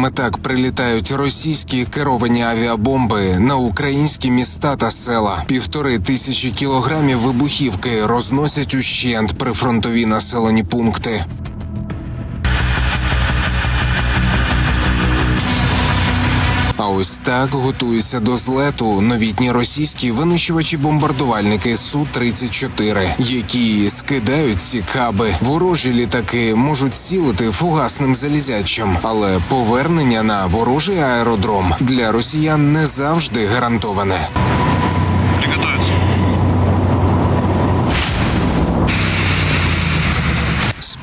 Саме так прилітають російські керовані авіабомби на українські міста та села. Півтори тисячі кілограмів вибухівки розносять ущент прифронтові населені пункти. Ось так готуються до злету новітні російські винищувачі-бомбардувальники су 34 які скидають ці каби. Ворожі літаки можуть цілити фугасним залізячим, але повернення на ворожий аеродром для росіян не завжди гарантоване.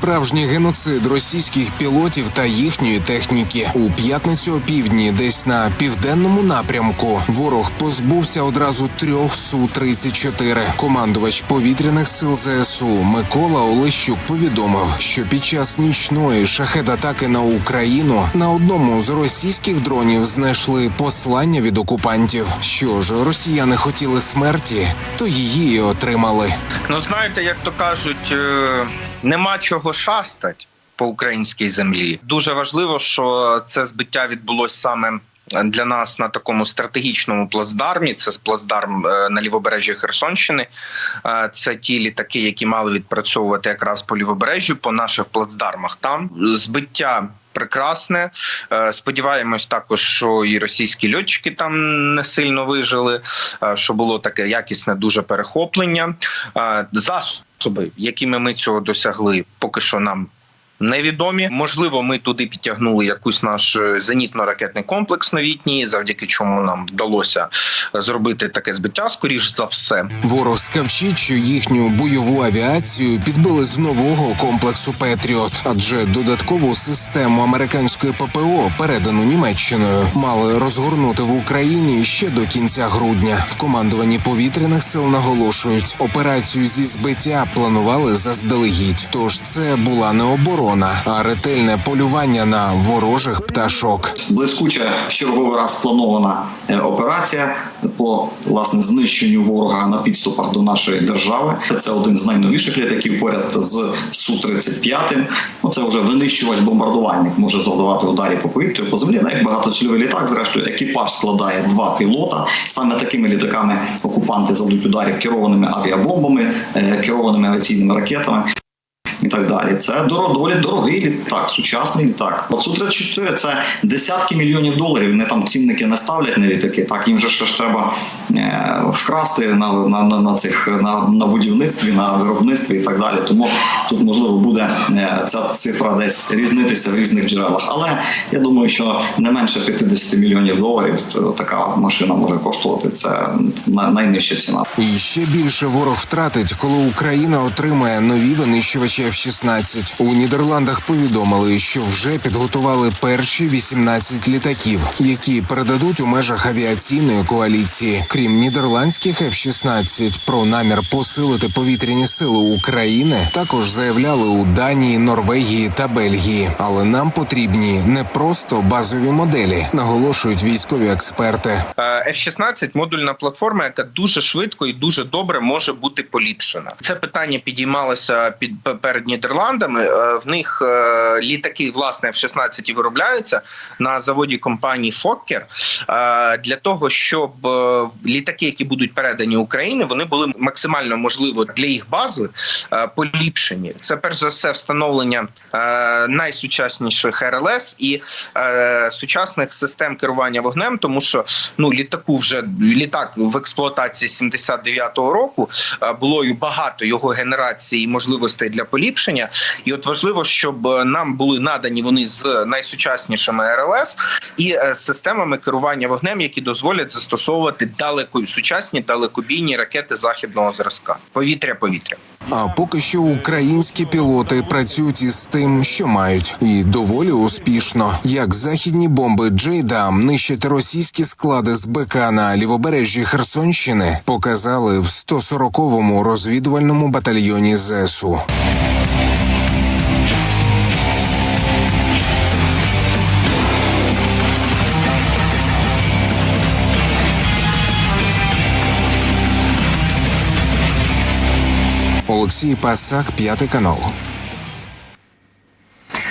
Справжній геноцид російських пілотів та їхньої техніки у п'ятницю опівдні, десь на південному напрямку, ворог позбувся одразу трьох су 34 Командувач повітряних сил ЗСУ Микола Олещук повідомив, що під час нічної шахет-атаки на Україну на одному з російських дронів знайшли послання від окупантів. Що ж, росіяни хотіли смерті, то її і отримали. Ну знаєте, як то кажуть, е, нема чого шастать по українській землі. Дуже важливо, що це збиття відбулося саме. Для нас на такому стратегічному плацдармі це плацдарм е, на лівобережжі Херсонщини. Е, Це ті літаки, які мали відпрацьовувати якраз по лівобережжю, по наших плацдармах. Там збиття прекрасне. Е, Сподіваємось також, що і російські льотчики там не сильно вижили, що було таке якісне дуже перехоплення. Е, Засоби, якими ми цього досягли, поки що нам. Невідомі, можливо, ми туди підтягнули якусь наш е, зенітно-ракетний комплекс новітній, завдяки чому нам вдалося зробити таке збиття. Скоріш за все, Ворог скавчить, що їхню бойову авіацію підбили з нового комплексу Петріот, адже додаткову систему американської ППО, передану Німеччиною, мали розгорнути в Україні ще до кінця грудня. В командуванні повітряних сил наголошують, операцію зі збиття планували заздалегідь. Тож це була не оборона, а ретельне полювання на ворожих пташок. блискуча в черговий раз спланована е, операція по власне знищенню ворога на підступах до нашої держави. Це один з найновіших літаків поряд з су 35 Ну це вже винищувач бомбардувальник може завдавати ударів по повітрю по землі. Як багатоцільовий літак, зрештою, екіпаж складає два пілота. Саме такими літаками окупанти завдуть ударів керованими авіабомбами, е, керованими авіаційними ракетами так далі. Це доволі дорогий літак, сучасний літак. Су 34 це десятки мільйонів доларів. Вони там цінники не ставлять на літаки. Так їм же ж треба е, вкрасти на, на, на, на цих на, на будівництві, на виробництві і так далі. Тому тут можливо буде е, ця цифра десь різнитися в різних джерелах. Але я думаю, що не менше 50 мільйонів доларів е, така машина може коштувати. Це на- найнижча ціна. І ще більше ворог втратить, коли Україна отримає нові винищувачі F-16. У Нідерландах повідомили, що вже підготували перші 18 літаків, які передадуть у межах авіаційної коаліції. Крім нідерландських F-16, про намір посилити повітряні сили України також заявляли у Данії, Норвегії та Бельгії. Але нам потрібні не просто базові моделі, наголошують військові експерти. Е, F-16 – модульна платформа, яка дуже швидко і дуже добре може бути поліпшена. Це питання підіймалося під перед Нідерландами. Е, В них е, літаки власне F-16 виробляються на заводі компанії е, для того, щоб е, літаки, які будуть передані Україні, вони були максимально можливо для їх бази поліпшені. Це перш за все встановлення найсучасніших РЛС і сучасних систем керування вогнем, тому що ну літаку вже літак в експлуатації 79-го року було багато його генерацій і можливостей для поліпшення. І от важливо, щоб е, нам були надані вони з найсучаснішими РЛС і е, системами керування вогнем, які дозволять застосовувати далеко сучасні далекобійні ракети західного зразка. Повітря, повітря. А поки що українські пілоти працюють із тим, що мають, і доволі успішно. Як західні бомби Джейдам нищать російські склади з БК на лівобережжі Херсонщини, показали в 140-му розвідувальному батальйоні ЗСУ. Олексій Пасак, п'ятий канал.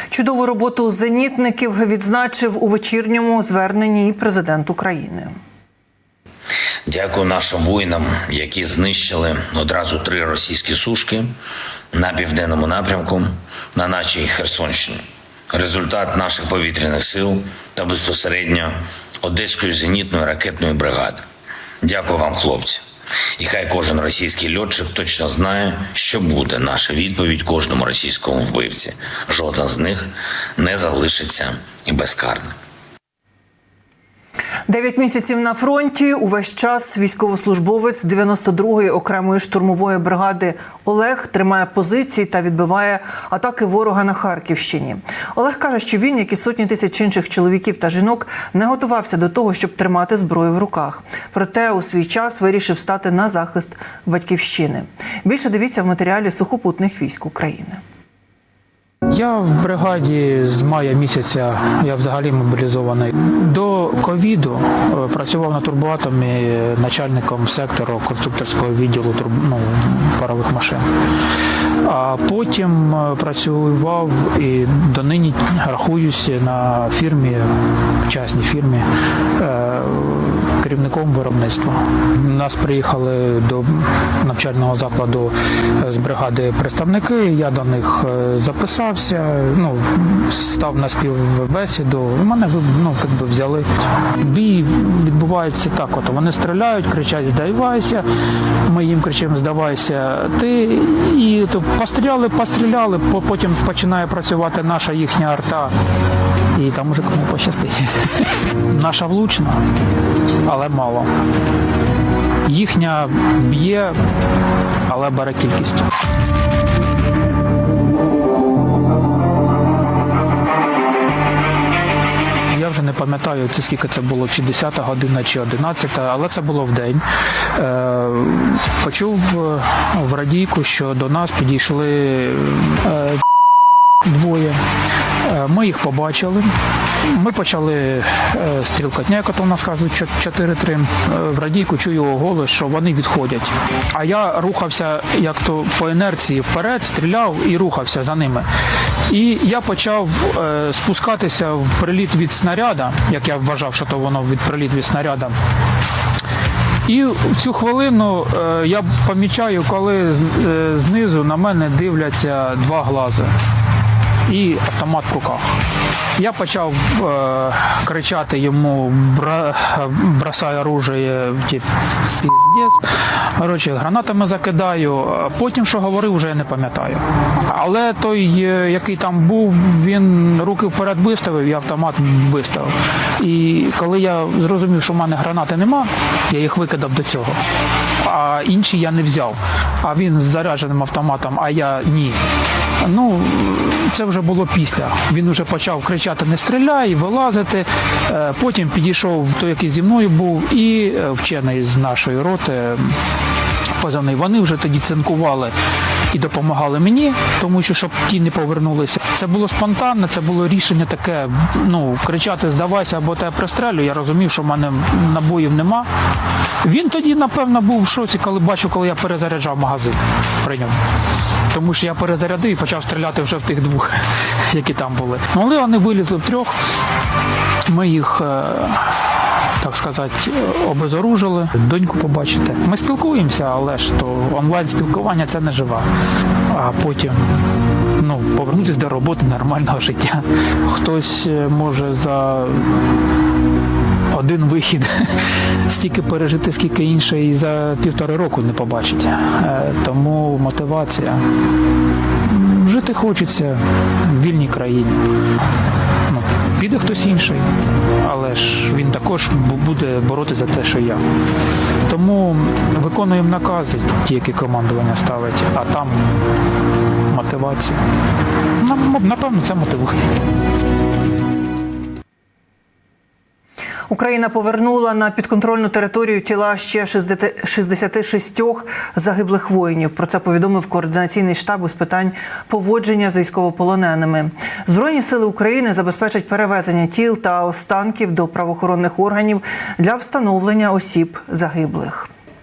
Чудову роботу зенітників відзначив у вечірньому зверненні президент України. Дякую нашим воїнам, які знищили одразу три російські сушки на південному напрямку на нашій Херсонщині. Результат наших повітряних сил та безпосередньо Одеської зенітної ракетної бригади. Дякую вам, хлопці. І хай кожен російський льотчик точно знає, що буде наша відповідь кожному російському вбивці. Жоден з них не залишиться безкарним. Дев'ять місяців на фронті. Увесь час військовослужбовець 92-ї окремої штурмової бригади Олег тримає позиції та відбиває атаки ворога на Харківщині. Олег каже, що він, як і сотні тисяч інших чоловіків та жінок, не готувався до того, щоб тримати зброю в руках. Проте у свій час вирішив стати на захист батьківщини. Більше дивіться в матеріалі сухопутних військ України. Я в бригаді з мая місяця, я взагалі мобілізований. До ковіду е, працював на турбоатомі начальником сектору конструкторського відділу ну, парових машин. А потім е, працював і донині рахуюся на фірмі, частній фірмі, е, керівником виробництва. Нас приїхали до навчального закладу е, з бригади представники. Я до них е, записався, ну став на співбесіду. Мене ну, як би взяли. Бій відбувається так. От вони стріляють, кричать Здавайся. Ми їм кричимо Здавайся. Ти і то постріляли, постріляли. Потім починає працювати наша їхня арта. І там уже кому пощастить. Наша влучна, але мало. Їхня б'є, але бере кількістю. Я вже не пам'ятаю, це скільки це було, чи 10 година, чи 11, але це було в день. Е, почув е, в радійку, що до нас підійшли е, двоє. Е, Ми їх побачили. Ми почали е, стрілкатня, як то в нас кажуть, чо- 4-3. Е, В радійку чую голос, що вони відходять. А я рухався як то по інерції вперед, стріляв і рухався за ними. І я почав спускатися в приліт від снаряда, як я вважав, що то воно від приліт від снаряда. І в цю хвилину я помічаю, коли знизу на мене дивляться два глази і автомат в руках. Я почав е, кричати йому бра, бросай оружие. Коротше, гранатами закидаю. Потім, що говорив, вже не пам'ятаю. Але той, е, який там був, він руки вперед виставив і автомат виставив. І коли я зрозумів, що в мене гранати нема, я їх викидав до цього. А інші я не взяв. А він з зарядженим автоматом, а я ні. Ну, це вже було після. Він вже почав кричати Не стріляй, вилазити. Е, Потім підійшов той, який зі мною був, і е, вчений з нашої роти. Позивний. Вони вже тоді цинкували і допомагали мені, тому що щоб ті не повернулися. Це було спонтанне, це було рішення таке. Ну кричати Здавайся або тебе пристрелю. Я розумів, що в мене набоїв нема. Він тоді, напевно, був в шоці, коли бачив, коли я перезаряджав магазин при ньому. Тому що я перезарядив і почав стріляти вже в тих двох, які там були. Ну, але вони вилізли втрьох. Ми їх. е, Так сказати, обезоружили, доньку побачите. Ми спілкуємося, але ж то онлайн спілкування це не жива. А потім ну, повернутися до роботи нормального життя. Хтось е, може за один вихід стільки пережити, скільки інше, і за півтори року не побачить. Е, Тому мотивація. Жити хочеться в вільній країні. Ну, піде хтось інший, але ж він також буде боротися за те, що я. Тому виконуємо накази, ті, які командування ставить, а там мотивація. Напевно, це мотивує. Україна повернула на підконтрольну територію тіла ще 60 66 загиблих воїнів. Про це повідомив координаційний штаб із питань поводження з військовополоненими. Збройні сили України забезпечать перевезення тіл та останків до правоохоронних органів для встановлення осіб загиблих.